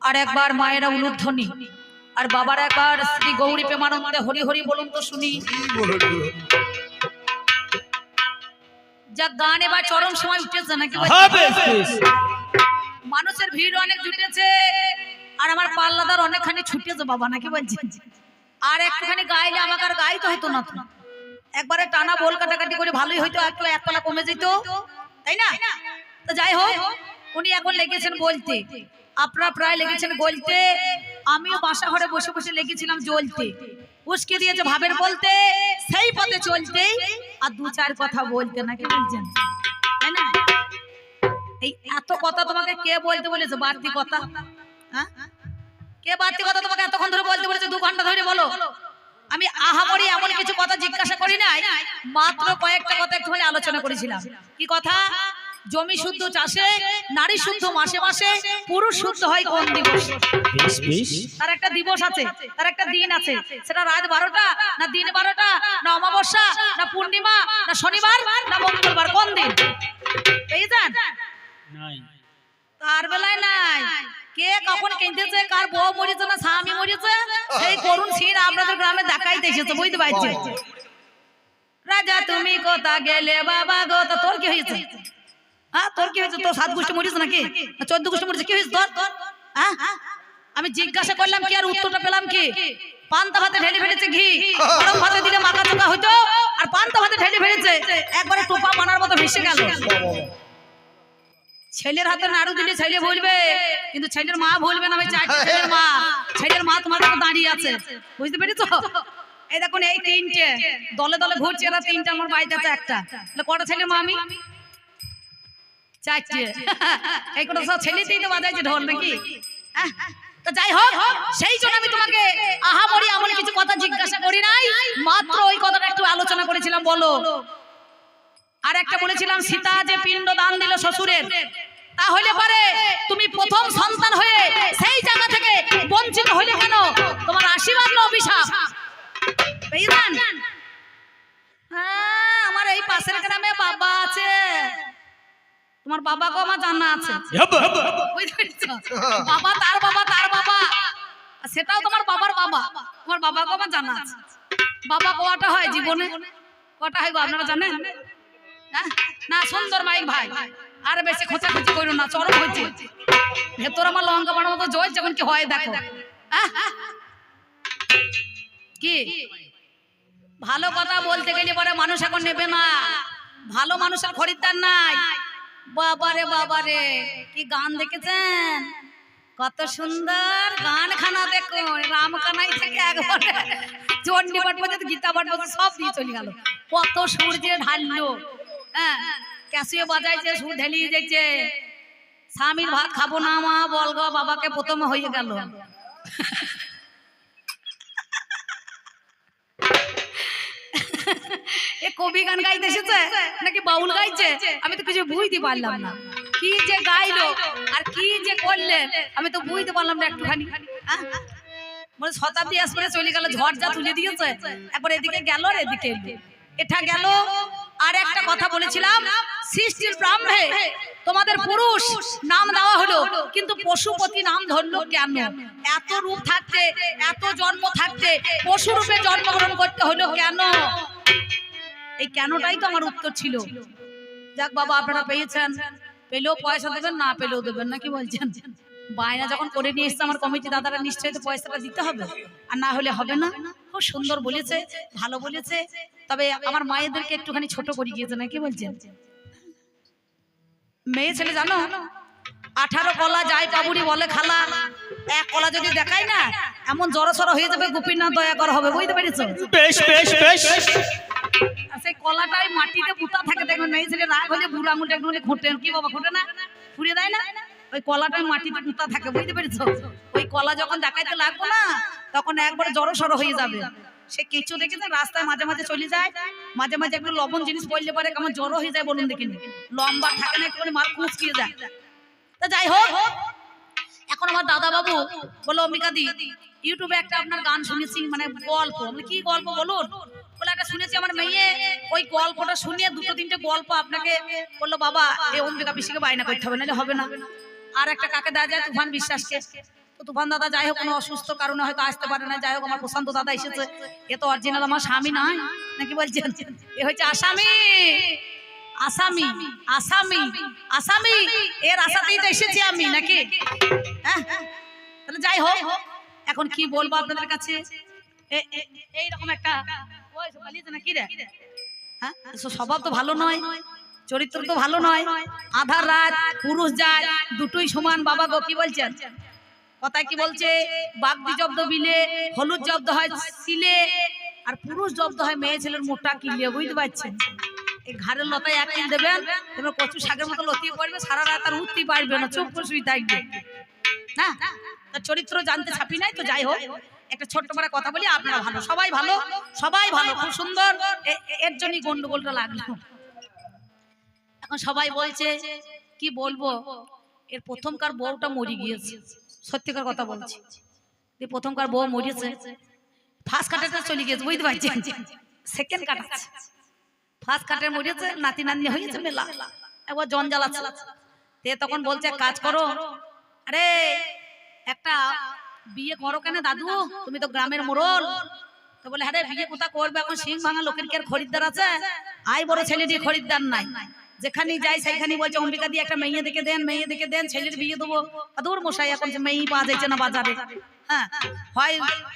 আর একবার মায়েরা উলুধ্বনি। আর বাবার একবার শ্রী গৌরী প্রেমানন্দে হরি হরি বলুন তো শুনি? যা গান এবার চরম সময় উঠেছে নাকি মানুষের ভিড় অনেক জুটেছে আর আমার পাল্লাদার অনেকখানি ছুটেছে বাবা নাকি বলছি? আর একটুখানি গাইলে আমাকে আর গাইতে হতো না একবারে টানা বল কাটাকাটি করে ভালোই হইতো একটু এক পালা কমে যেত তাই না? তো যাই হোক উনি এখন লেগেছেন বলতে। আপনারা প্রায় লেগেছেন বলতে। আমিও বাসা ঘরে বসে বসে লেগেছিলাম জ্বলতে। উস্কে দিয়েছে ভাবের বলতে, সেই পথে চলতে আর দু চার কথা বলতে নাকি বলছেন? তাই না? এই এত কথা তোমাকে কে বলতে বলেছে? বাড়তি কথা। হ্যাঁ? কে বাড়তি কথা তোমাকে এতক্ষণ ধরে বলতে বলেছে? দু ঘণ্টা ধরে বলো। আমি আহা করি এমন কিছু কথা জিজ্ঞাসা করি নাই। মাত্র কয়েকটা কথা একটুখানি আলোচনা করেছিলাম। কি কথা? জমি শুদ্ধ চাষে নারী শুদ্ধ মাসে মাসে পুরুষ শুদ্ধ হয় কোন দিবস? বেশ বেশ। তার একটা দিবস আছে তার একটা দিন আছে। সেটা রাত বারোটা না দিন বারোটা না অমাবস্যা না পূর্ণিমা না শনিবার না মঙ্গলবার কোন দিন? নাই। তার বেলায় নাই। কে কখন কিনতেছে কার বউ মরেছে না স্বামী মরেছে সেই করুণ সিন আপনাদের গ্রামে দেখাইতে এসেছে বুঝতে পারছি রাজা তুমি কোথা গেলে বাবা গো তা তোর কি হয়েছে? হ্যাঁ হ্যাঁ? আমি জিজ্ঞাসা করলাম কি আর উত্তরটা পেলাম কি? পান্তা ভাতে ঢেলে ফেলেছে ঘি। গরম ভাতে দিলে মাখা চোখা হইতো, আর পান্তা ভাতে ঢেলে ফেলেছে। একবারে টোপা মানার মতো ভেসে গেল। ছেলের হাতে নাড়ু দিলে ছেলে বলবে, কিন্তু ছেলের মা বলবে না ছেলের মা। ছেলের মা তোমার কাছে দাঁড়িয়ে আছে। বুঝতে পেরেছ? এই দেখুন, এই তিনটে। দলে দলে ঘুরছে এরা তিনটে, আমার বাড়িতে আছে একটা। কটা ছেলের মা আমি? চারটে। এই কটা সব ছেলেতেই তো বাজাইছে ঢোল নাকি? তো যাই হোক সেই জন্য আমি তোমাকে আহা মরি কিছু কথা জিজ্ঞাসা করি নাই। মাত্র ওই কথাটা একটু আলোচনা করেছিলাম বলো। আর একটা বলেছিলাম সীতা যে পিণ্ড দান দিল শ্বশুরের তাহলে পরে তুমি প্রথম সন্তান হয়ে সেই জায়গা থেকে বঞ্চিত হলে কেন? তোমার আশীর্বাদ না অভিশাপ। হ্যাঁ আমার এই পাশের গ্রামে বাবা আছে। তোমার বাবাকেও আমার জানা আছে। হেবা, হেবা। বুঝতে বাবা তার বাবা তার বাবা। সেটাও তোমার বাবার বাবা। তোমার বাবাকে আমার জানা আছে। বাবা কটা হয় জীবনে? কটা হয় গো আপনারা জানেন? হ্যাঁ? না সুন্দর মাইক ভাই। আর বেশি খোঁচা খোঁচাখুচি করো না চরম হয়েছে ভেতর আমার লঙ্কা বানার মতো জয় যখন কি হয় দেখো। হ্যাঁ? কি? ভালো কথা বলতে গেলে পরে মানুষ এখন নেবে না। ভালো মানুষের খরিদ্দার নাই। বাবারে বাবারে, কি গান দেখেছেন? কত সুন্দর গান খানা দেখুন রাম কানাই থেকে একবারে চন্ডী পাঠ পর্যন্ত, গীতা পাঠ পর্যন্ত সব দিয়ে চলে গেল। কত সুর দিয়ে ঢাললো হ্যাঁ? ক্যাসিও বাজাইছে, সুর ঢেলিয়ে যাইছে স্বামীর ভাত খাব না মা, বল গো, বাবাকে প্রথমে হয়ে গেল। এ কবি গান গাইতে এসেছে? নাকি বাউল গাইছে? আমি তো কিছু বুঝতে পারলাম না। কি যে গাইলো? আর কি যে করলে? আমি তো বুঝতে পারলাম না একটুখানি? বলে শতাব্দী আসপরে চলে গেল ঝড় যা তুলে দিয়েছে। একবার এদিকে গেল আর এদিকে এটা গেল আর একটা কথা বলেছিলাম সৃষ্টির ব্রাহ্মে তোমাদের পুরুষ নাম দেওয়া হলো কিন্তু পশুপতি নাম ধরলো কেন? এত রূপ থাকতে এত জন্ম থাকতে পশু রূপে জন্মগ্রহণ করতে হলো কেন? এই কেনটাই তো আমার উত্তর ছিল। যাক বাবা আপনারা পেয়েছেন। পেলেও পয়সা দেবেন না পেলেও দেবেন না কি বলছেন? বায়না যখন করে নিয়ে এসছে আমার কমিটি দাদারা নিশ্চয়ই তো পয়সাটা দিতে হবে। আর না হলে হবে না। খুব সুন্দর বলেছে ভালো বলেছে। তবে আমার মায়েদেরকে একটুখানি ছোট করে গিয়েছে না কি বলছেন? মেয়ে ছেলে জানো আঠারো কলা যায় কাবুরি বলে খালা। এক কলা যদি দেখায় না এমন জড়ো সড়ো হয়ে যাবে গোপীনাথ দয়া করা হবে বুঝতে পেরেছ? বেশ বেশ বেশ। সেই কলাটাই মাটিতে পুতা থাকে দেখবেন মেয়ে ছেলে রাগ হলে বুড়ো আঙুলটা একটু ঘুটে কি বাবা ঘুটে না? ফুরিয়ে দেয় না? ওই কলাটাই মাটিতে পুঁতা থাকে, বুঝতে পেরেছ? ওই কলা যখন দেখাইতে লাগবো না, তখন একবার জড়ো সড়ো হয়ে যাবে। সে কেঁচো দেখেছে রাস্তায় মাঝে মাঝে চলে যায়। মাঝে মাঝে একটু লবণ জিনিস পড়লে পরে, কেমন জড়ো হয়ে যায় বলুন দেখিনি। লম্বা থাকে না, একটুখানি মাল কুচকিয়ে যায়। তা যাই হোক, এখন আমার দাদা বাবু বলো অম্বিকা দি, ইউটিউবে একটা আপনার গান শুনেছি মানে গল্প। কি গল্প বলুন? বলে একটা শুনেছি আমার মেয়ে, ওই গল্পটা শুনিয়ে দুটো তিনটে গল্প আপনাকে বলল, বাবা এই অম্বিকা পিসিকে বায়না করতে হবে, নাহলে হবে না। আর একটা কাকে দেওয়া যায়? তুফান বিশ্বাসকে। তো তুফান দাদা, যাই হোক, কোনো অসুস্থ কারণে হয়তো আসতে পারে না। যাই হোক, আমার প্রশান্ত দাদা এসেছে। এ তো অরিজিনাল আমার স্বামী নয়। নাকি বলছেন? এ হচ্ছে আসামি। আসামি। আসামি। আসামি। এর আশাতেই তো এসেছি আমি, নাকি? হ্যাঁ? তাহলে যাই হোক। এখন কি বলব আপনাদের কাছে? এইরকম একটা ওই রে? হ্যাঁ? স্বভাব তো ভালো নয়। চরিত্র তো ভালো নয়। আধার রাত পুরুষ যায়, দুটোই সমান। বাবা গো কি বলছেন? কথায় কি বলছে? বাগদি জব্দ বিলে, হলুদ জব্দ হয় সিলে, আর পুরুষ জব্দ হয় মেয়ে ছেলের মোটা কিলিয়ে। বুঝতে পারছেন? এই ঘাড়ের লতায় এক কিল দেবেন, এবার কচু শাকের মতো লতিয়ে পড়বে, সারা রাত আর উঠতে পারবে না, চুপ শুয়ে থাকবে। না? তার চরিত্র জানতে ছাপি নাই, তো যাই হোক। একটা ছোট্ট করে কথা বলি, আপনারা ভালো। সবাই ভালো সবাই ভালো, খুব সুন্দর। এর জন্যই গন্ডগোলটা লাগল। এখন সবাই বলছে, কি বলব? এর প্রথমকার বউটা মরে গিয়েছে। সত্যিকার কথা বলছি। যে প্রথমকার বউ মরেছে ফার্স্ট কাটাটা চলে গিয়েছে, বুঝতে পারছি সেকেন্ড কাটাচ্ছে ফার্স্ট কাটের মরেছে নাতি নাতনি হয়েছে, মেলা। একবার জঞ্জাল আছে তে তখন বলছে কাজ করো। আরে, একটা বিয়ে করো কেন দাদু? তুমি তো গ্রামের মোড়ল। তো বলে হ্যাঁ বিয়ে কোথা করবে? এখন সিং ভাঙা লোকের কি আর খরিদ্দার আছে? আই বড় ছেলে দিয়ে খরিদ্দার নাই। যেখানে যাই সেইখানে বলছে অম্বিকা দিয়ে একটা মেয়ে দেখে দেন মেয়ে দেখে দেন ছেলের বিয়ে দেবো। দূর মশাই এখন যে মেয়েই পাওয়া যাচ্ছে না বাজারে। হ্যাঁ হয়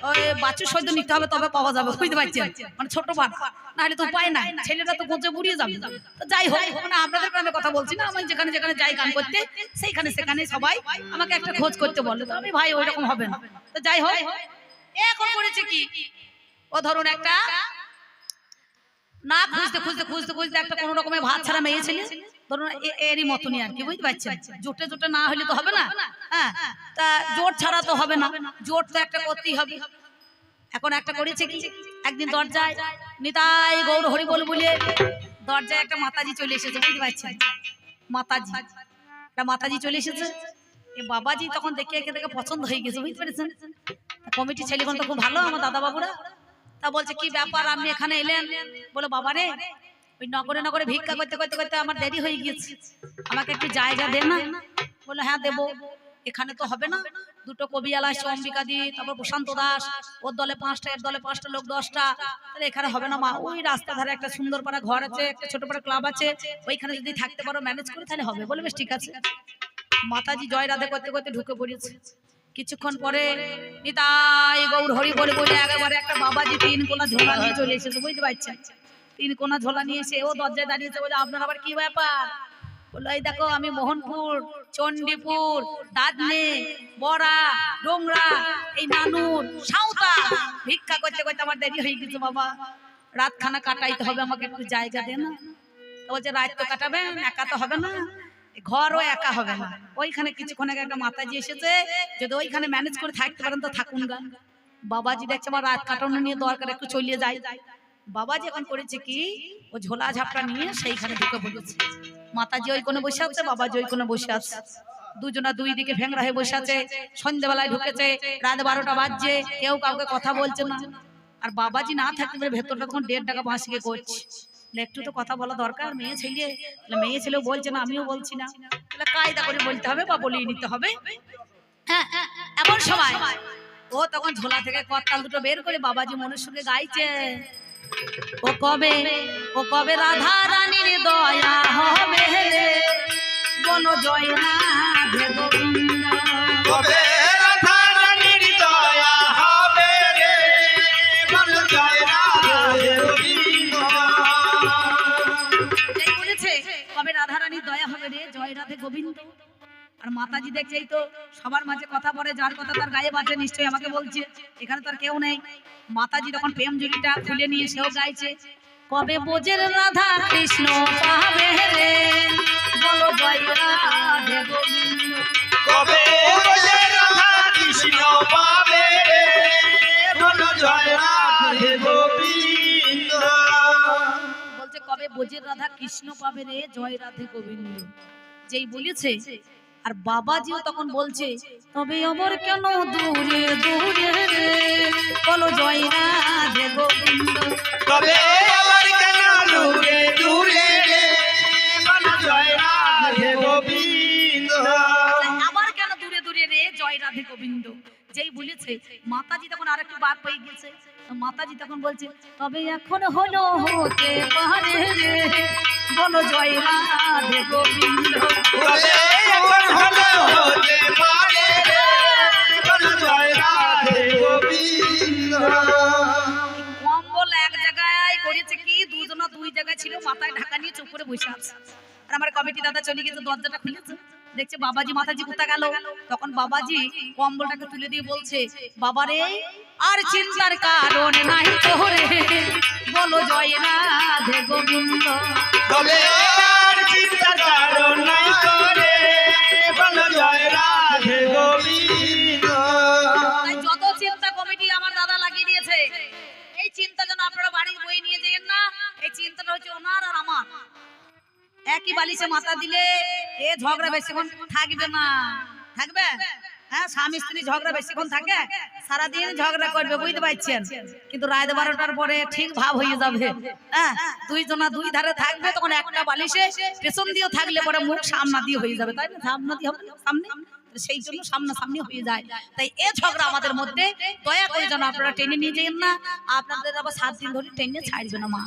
ওই বাচ্চু সৈদ্য নিতে হবে তবে পাওয়া যাবে বুঝতে পারছেন? মানে ছোট বাট নাহলে তো উপায় নাই। ছেলেটা তো গোঁচে বুড়িয়ে যাবে। তো যাই হোক মানে আপনাদের গ্রামে কথা বলছি না আমি যেখানে যেখানে যাই গান করতে সেইখানে সেখানে সবাই আমাকে একটা খোঁজ করতে বলে। তো আমি ভাই ওই রকম হবে না। তো যাই হোক এখন করেছে কি? ও ধরুন একটা না, খুঁজতে খুঁজতে খুঁজতে খুঁজতে একটা কোনো রকমের ভাত ছাড়া মেয়ে ছেলে। ধরুন এরই মতনই আর কি, বুঝতে পারছেন? জোটে জোটে না হলে তো হবে না? হ্যাঁ তা জোট ছাড়া তো হবে না। জোট তো একটা করতেই হবে। এখন একটা করেছে কি? একদিন দরজায়, নিতাই গৌর হরি বল বলে দরজায় একটা মাতাজি চলে এসেছে, বুঝতে পারছেন? মাতাজি। একটা মাতাজি চলে এসেছে। এ বাবাজি তখন দেখে একে দেখে পছন্দ হয়ে গেছে, বুঝতে পেরেছেন? কমিটি ছেলেগুলো তো খুব ভালো, আমার দাদা বাবুরা তা বলছে, কি ব্যাপার? আপনি এখানে এলেন? বলো বাবা রে ওই নগরে নগরে ভিক্ষা করতে করতে করতে আমার দেরি হয়ে গিয়েছে। আমাকে একটু জায়গা দে না। বলে হ্যাঁ দেবো। এখানে তো হবে না। দুটো কবিয়াল আসছে, অম্বিকা দি, তারপর প্রশান্ত দাস। ওর দলে পাঁচটা, এর দলে পাঁচটা, লোক দশটা। তাহলে এখানে হবে না, মা। ওই রাস্তা ধারে একটা সুন্দর পাড়া ঘর আছে, একটা ছোট পাড়া ক্লাব আছে। ওইখানে যদি থাকতে পারো, ম্যানেজ করে তাহলে হবে। বলে, বেশ, ঠিক আছে। মাতাজি জয় রাধে করতে করতে ঢুকে পড়েছে। কিছুক্ষণ পরে নিতাই গৌর হরি বলে বলে একেবারে একটা বাবাজি তিন কোনা ঝোলা নিয়ে চলে এসেছে, বুঝতে পারছেন? তিন কোনা ঝোলা নিয়ে এসে ও দরজায় দাঁড়িয়েছে, বলে আপনার আবার কি ব্যাপার? বলল, এই দেখো, আমি মোহনপুর, চণ্ডীপুর, দাদনে, বড়া, ডোংরা, এই নানুর সাঁওতা ভিক্ষা করতে করতে আমার দেরি হয়ে গেছে, বাবা। রাতখানা কাটাইতে হবে, আমাকে একটু জায়গা দে না। বলছে, রাত তো কাটাবেন, একা তো হবে না। ঘরও একা হবে না। ওইখানে কিছুক্ষণ আগে একটা মাতাজি এসেছে যদি ওইখানে ম্যানেজ করে থাকতে পারেন তো থাকুন গা। বাবাজি দেখছে আমার রাত কাটানো নিয়ে দরকার একটু চলিয়ে যায়। বাবাজি এখন করেছে কি? ও ঝোলা ঝাপটা নিয়ে সেইখানে ঢুকে পড়েছে মাতাজি ওই কোণে বসে আছে বাবাজি ওই কোণে বসে আছে। দুজনা দুই দিকে ভেংরা হয়ে বসে আছে। সন্ধ্যেবেলায় ঢুকেছে রাত বারোটা বাজছে কেউ কাউকে কথা বলছে না। আর বাবাজি না থাকতে পারে ভেতরটা তখন দেড় টাকা বাঁশিকে করছে। একটু তো কথা বলা দরকার মেয়ে ছেলে। মেয়ে ছেলেও বলছে না আমিও বলছি না। তাহলে কায়দা করে বলতে হবে বা বলিয়ে নিতে হবে? হ্যাঁ এমন সময় ও তখন ঝোলা থেকে কত্তাল দুটো বের করে বাবাজি মনের সঙ্গে গাইছে। ও কবে ও কবে রাধা রানীর দয়া হবে রে? বন জয় না কবে? গোবিন্দ। আর মাতাজি দেখছে এই তো সবার মাঝে কথা বলে যার কথা তার গায়ে বাজে নিশ্চয়ই আমাকে বলছে। এখানে তো আর কেউ নেই। মাতাজি তখন প্রেম জুড়িটা খুলে নিয়ে সেও গাইছে কবে বোঝের রাধা কৃষ্ণ পাবে রে? বলো জয় রাধে গোবিন্দ। কবে রাধা কৃষ্ণ পাবে রে, বল জয় রাধে গোবিন্দ। বলছে কবে বোঝের রাধা কৃষ্ণ পাবে রে? জয় রাধে গোবিন্দ। যেই বলেছে আর বাবাজিও তখন বলছে তবে অমর কেন দূরে দূরে রে? বলো জয় রাধে গোবিন্দ। কবে আবার কেন দূরে দূরে রে, বল জয় রাধে গোবিন্দ। আবার জয় রাধে গোবিন্দ। যেই বলেছে মাতাজি তখন আর একটু বার পেয়ে গেছে। মাতাজি তখন বলছে তবে এখন হলো হতে পারে রে। বলো জয় রাধে গোবিন্দ। কম্বল এক জায়গায় করেছে কি? দুজনা দুই জায়গায় ছিল মাথায় ঢাকা নিয়ে চুপ করে বসে আছে। আর আমার কমিটি দাদা চলে গেছে দরজাটা খুলেছে। দেখছে বাবাজি মাথাজি কোথা গেল? তখন বাবাজি কম্বলটাকে তুলে দিয়ে বলছে বাবারে আর চিন্তার কারণ নাই তোরে। বলো জয় রাধে গোবিন্দ। তবে আর চিন্তার কারণ নাই করে, বলো জয় রাধে গোবিন্দ। যত চিন্তা কমিটি আমার দাদা লাগিয়ে দিয়েছে এই চিন্তা যেন আপনারা বাড়ি বই নিয়ে যেন না এই চিন্তাটা হচ্ছে ওনার আর আমার। একই বালিশে মাথা দিলে এ ঝগড়া বেশিক্ষণ থাকবে না। থাকবে? হ্যাঁ স্বামী স্ত্রী ঝগড়া বেশিক্ষণ থাকে সারাদিন ঝগড়া করবে বুঝতে পারছেন? কিন্তু রাত বারোটার পরে ঠিক ভাব হয়ে যাবে। হ্যাঁ দুইজনা দুই ধারে থাকবে তখন একটা বালিশে পেছন দিয়েও থাকলে পরে মুখ সামনা দিয়ে হয়ে যাবে তাই না? সামনা দিয়ে হবে সামনে? সেই জন্য সামনাসামনি হয়ে যায়। তাই এ ঝগড়া আমাদের মধ্যে দয়া করে যেন আপনারা টেনে নিয়ে যাবেন না আপনাদের আবার সাত দিন ধরে টেনে ছাড়বে না মা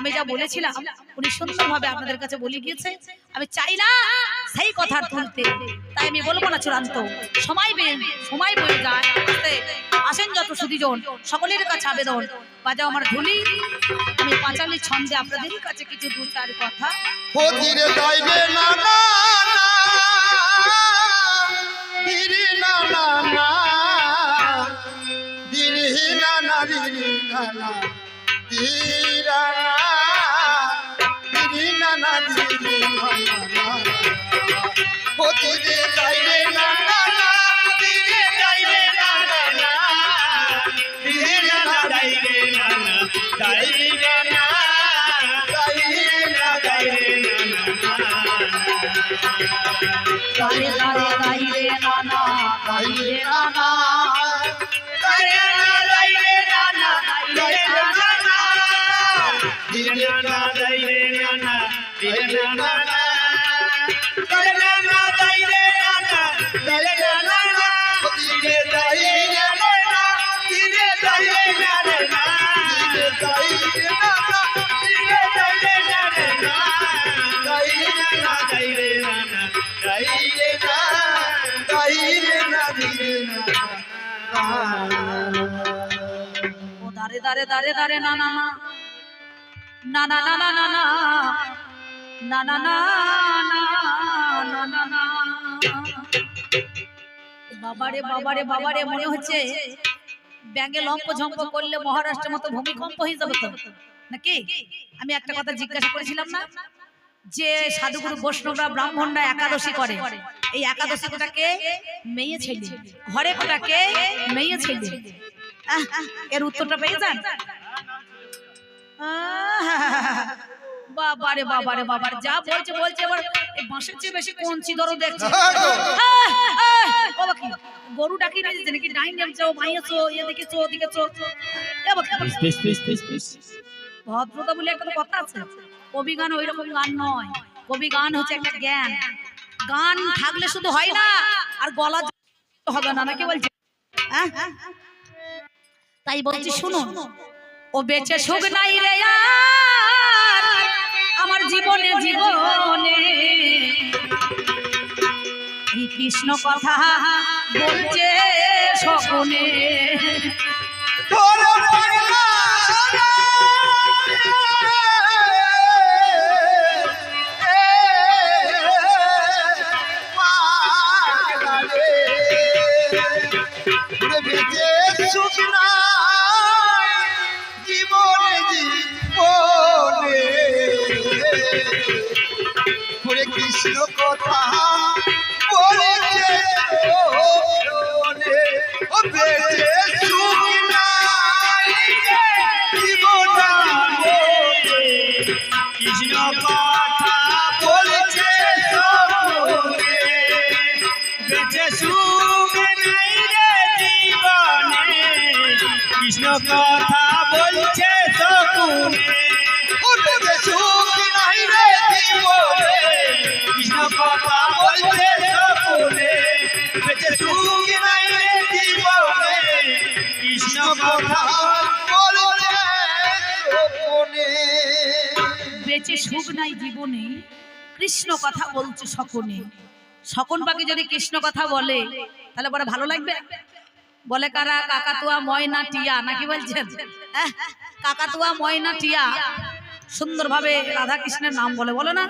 আমি যা বলেছিলাম, উনি সুন্দরভাবে আপনাদের কাছে বলে গিয়েছে, আমি চাই না সেই কথা তুলতে তাই আমি বলব না চূড়ান্ত। সময় সময় বয়ে যায়। আসেন যত সুদীজন, সকলের কাছে আবেদন। বাজাও আমার ঢুলি আমি পাঁচালি ছন্দে আপনাদের কাছে কিছু দু চার কথা గారే గారే గాయి రే నానా గాయి రే నానా గారే గాయి రే నానా గాయి రే నానా దియ నానా గాయి రే నానా దియ నానా గాయి రే నానా గాయి రే నానా గాయి రే నానా దియ గాయి రే నానా దియ గాయి రే నానా దియ గాయి రే বাবারে বাবারে বাবারে মনে হচ্ছে লম্প ঝম্প করলে মহারাষ্ট্রের মতো ভূমিকম্প হয়ে যাবে তো নাকি আমি একটা কথা জিজ্ঞাসা করেছিলাম না যে সাধুগুরু বৈষ্ণবরা ব্রাহ্মণরা একাদশী করে এই একাদশী কোটাকে মেয়ে ছেলে। ঘরে কোটাকে মেয়ে ছেলে। এর উত্তরটা পেয়ে যান। বাবারে বাবারে বাবার যা বলছে বলছে এবার এই বাঁশের চেয়ে বেশি কঞ্চি ধরো দেখছে। ও বাকি, গরু ডাকি না দিচ্ছে নাকি ডাইন নেমছো ভাইয়েছো please, please, please. ভদ্রতা বলে একটা কথা আছে। কবি গান ওই রকম গান নয়। কবি গান হচ্ছে একটা জ্ঞান। গান থাকলে শুধু হয় না, আর গলা হবে না, নাকি বলছে? হ্যাঁ? তাই বলছি, শুনুন। ও বেঁচে সুখ নাই রে আমার জীবনে জীবনে। কৃষ্ণ কথা বলছে সকনে কৃষ্ণ কথা। বেঁচে সুখ নাই জীবনে কৃষ্ণ কথা বলছে সকনে সকন পাখি যদি কৃষ্ণ কথা বলে তাহলে পরে ভালো লাগবে? বলে কারা কাকাতুয়া ময়না টিয়া? নাকি বলছেন? হ্যাঁ? কাকাতুয়া ময়না টিয়া। সুন্দরভাবে রাধা কৃষ্ণের নাম বলে। বলে না।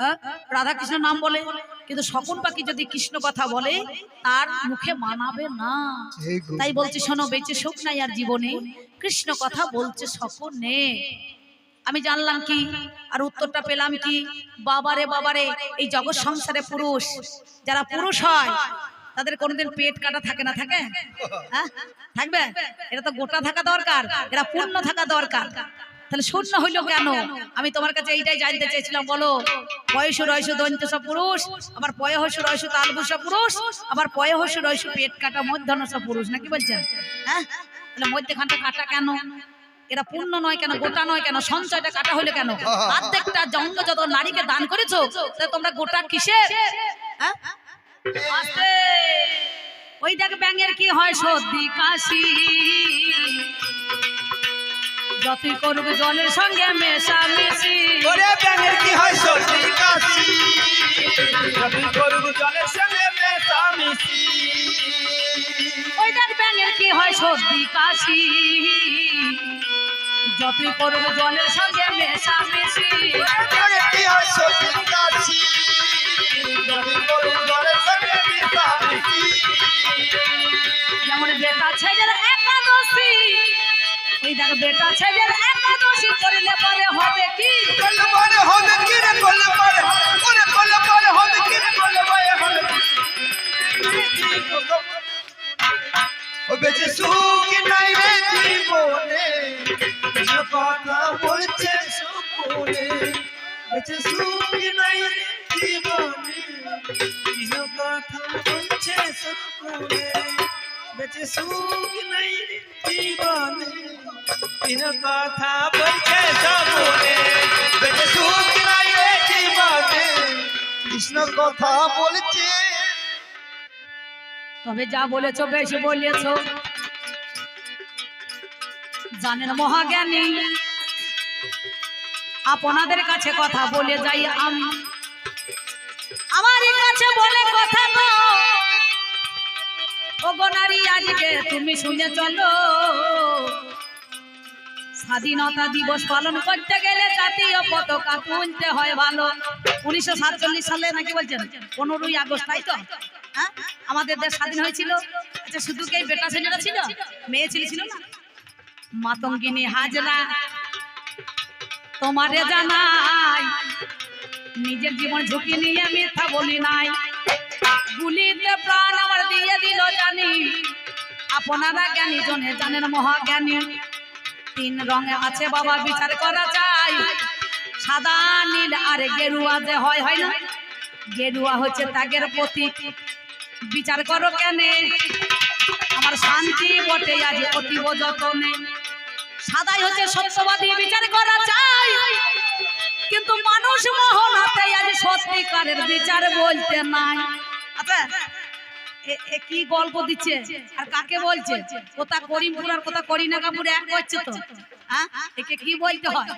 হ্যাঁ? রাধা কৃষ্ণের নাম বলে। কিন্তু সকল পাখি যদি কৃষ্ণ কথা বলে তার মুখে মানাবে না। তাই বলছে শোনো বেঁচে সুখ নাই আর জীবনে। কৃষ্ণ কথা বলছে সকনে আমি জানলাম কি? আর উত্তরটা পেলাম কি? বাবারে বাবারে, এই জগৎ সংসারে পুরুষ, যারা পুরুষ হয়, তাদের কোনোদিন পেট কাটা থাকে না, থাকে? হ্যাঁ? থাকবে? এটা তো গোটা থাকা দরকার এরা পূর্ণ থাকা দরকার। তাহলে শূন্য হইল কেন? আমি তোমার কাছে এইটাই জানতে চেয়েছিলাম, বলো। বয়স রয়স দন্ত সব পুরুষ, আবার পয় হস রয়স তালবু সব পুরুষ, আবার পয় হস রয়স পেট কাটা মধ্যাহ্ন সব পুরুষ, নাকি বলছেন? হ্যাঁ? তাহলে মধ্যখানটা কাটা কেন? এরা পূর্ণ নয় কেন, গোটা নয় কেন, সঞ্চয়টা কাটা হইল কেন? প্রত্যেকটা জঙ্গ যত নারীকে দান করেছ তোমরা গোটা কিসের? হ্যাঁ? ওই দেখ ব্যাঙের কি হয় সর্দি, কাশি। যতই করবে জলের সঙ্গে মেশামেশি। ওরে ব্যাঙের কি হয় সর্দি, কাশি। রবি গরু জলের সঙ্গে মেশামিশি। ব্যাঙের কি হয় সর্দি কাশি? যতই করবে জলের সঙ্গে মেশামেশি। কি হয় সর্দি কাশি? যেমন বেটা ছেলের একাদশী ওই দেখ বেটা ছেলের একাদশী করলে পরে হবে কি? করলে পরে হবে কি বলছে সুখ নাই জীবনে কৃষ্ণ কথা বলছে সকলে। বেঁচে সুখ নাই জীবনে, কৃষ্ণ কথা তবে যা বলেছ, বেশি বলেছ। জানেন মহাজ্ঞানী আপনাদের কাছে কথা বলে যাই আমি। আমার কাছে বলে কথা তো। ও নারী, আজকে তুমি শুনে চলো। স্বাধীনতা দিবস পালন করতে গেলে জাতীয় পতাকা তুলতে হয় ভালো। উনিশশো সাতচল্লিশ সালে নাকি বলছেন, পনেরোই আগস্ট, তাই তো? হ্যাঁ? আমাদের দেশ স্বাধীন হয়েছিল। আচ্ছা শুধু কি বেটা ছেলেরা ছিল? মেয়ে ছেলে ছিল না? মাতঙ্গিনী হাজরা। তোমারে জানাই, নিজের জীবন ঝুঁকি নিয়ে মিথ্যা বলি নাই। গুলিতে প্রাণ আমার দিয়ে দিল জানি, আপনারা জ্ঞানী জনে জানেন মহাজ্ঞানী। তিন রঙে আছে বাবা, বিচার করা চাই। সাদা, নীল আর গেরুয়া যে হয় হয় না? গেরুয়া হচ্ছে ত্যাগের প্রতীক। বিচার করো কেনে? আমার শান্তি বটে আজ অতীব যতনে। সাদাই হচ্ছে সত্যবাদী, বিচার করা চাই। কিন্তু মানুষ মোহনাতে আজ সত্যিকারের বিচার বলতে নাই। আচ্ছা কি গল্প দিচ্ছে? আর কাকে বলছে? কোথা করিমপুর আর কোথা করিনাকাপুর এক করছে তো। হ্যাঁ? একে কি বলতে হয়?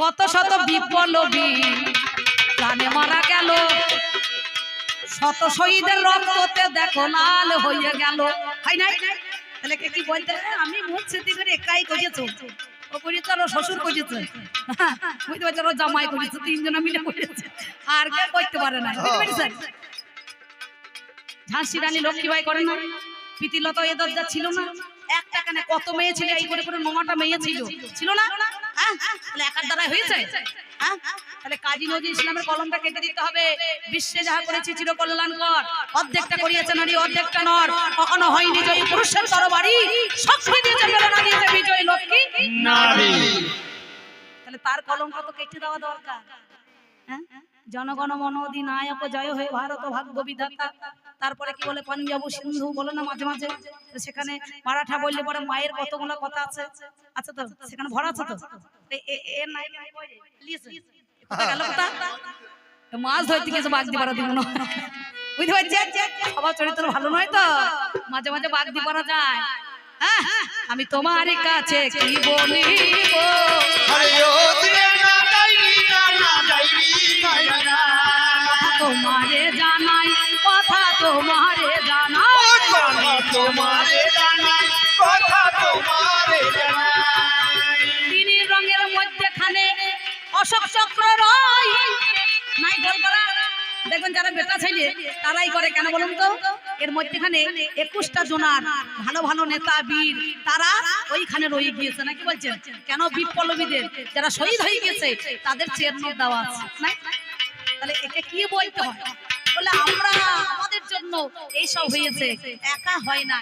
কত শত বিপ্লবী প্রাণে মারা গেল। শত শহীদের রক্ততে দেখো লাল হয়ে গেল। হয় নাই? তাহলে কে কি বলতে আমি মুখ স্মৃতি করে একাই করেছ। ও করেছে আর শ্বশুর করেছে। বুঝতে পারছ জামাই করেছে, তিনজনে মিলে করেছে। আর কে করতে পারে না, বুঝতে পেরেছেন? ঝাঁসি রানী লক্ষ্মীবাই করে না। প্রীতিলতা এ দরজা ছিল না। একটা কানে কত মেয়ে ছিল, এই করে করে নটা মেয়ে ছিল। ছিল না? হ্যাঁ? একার দ্বারা হয়েছে? হ্যাঁ? তাহলে কাজী নজরুল ইসলামের কলমটা কেটে দিতে হবে বিশ্বে যাহা করেছে চির কল্যাণকর অর্ধেকটা করিয়েছে নারী অর্ধেকটা নর কখনো হয়নি জয়ী পুরুষের তরবারি শক্তি দিয়েছে প্রেরণা দিয়েছে বিজয় লক্ষ্মী নারী তাহলে তার কলমটা তো কেটে দেওয়া দরকার হ্যাঁ? জনগণ মন অধিনায়ক জয় হয়ে ভারত ভাগ্য বিধাতা তারপরে কি বলে পাঞ্জাব সিন্ধু বলে না মাঝে মাঝে সেখানে মারাঠা বললে পরে মায়ের কতগুলো কথা আছে আচ্ছা তো সেখানে ভরা আছে তো এ নাই মাছ ধরতে গেছে বাগ দিবার দিব না। বুঝতে পারছি চরিত্র ভালো নয় তো? মাঝে মাঝে বাগ দি পারা যায়। হ্যাঁ? আমি তোমার কাছে কি বলিব? অশোক চক্র নাই দেখবেন যারা বেটা ছেলে, তারাই করে কেন বলুন তো? এর মধ্যেখানে একুশটা জোনার, ভালো ভালো নেতা, বীর, তারা ওইখানে রয়ে গিয়েছে, নাকি বলছেন? কেন বিপ্লবীদের যারা শহীদ হয়ে গেছে তাদের চেয়ার দেওয়া আছে? তাহলে একে কি বলতে হয়? বলে আমরা, আমাদের জন্য এইসব হয়েছে। একা হয় না।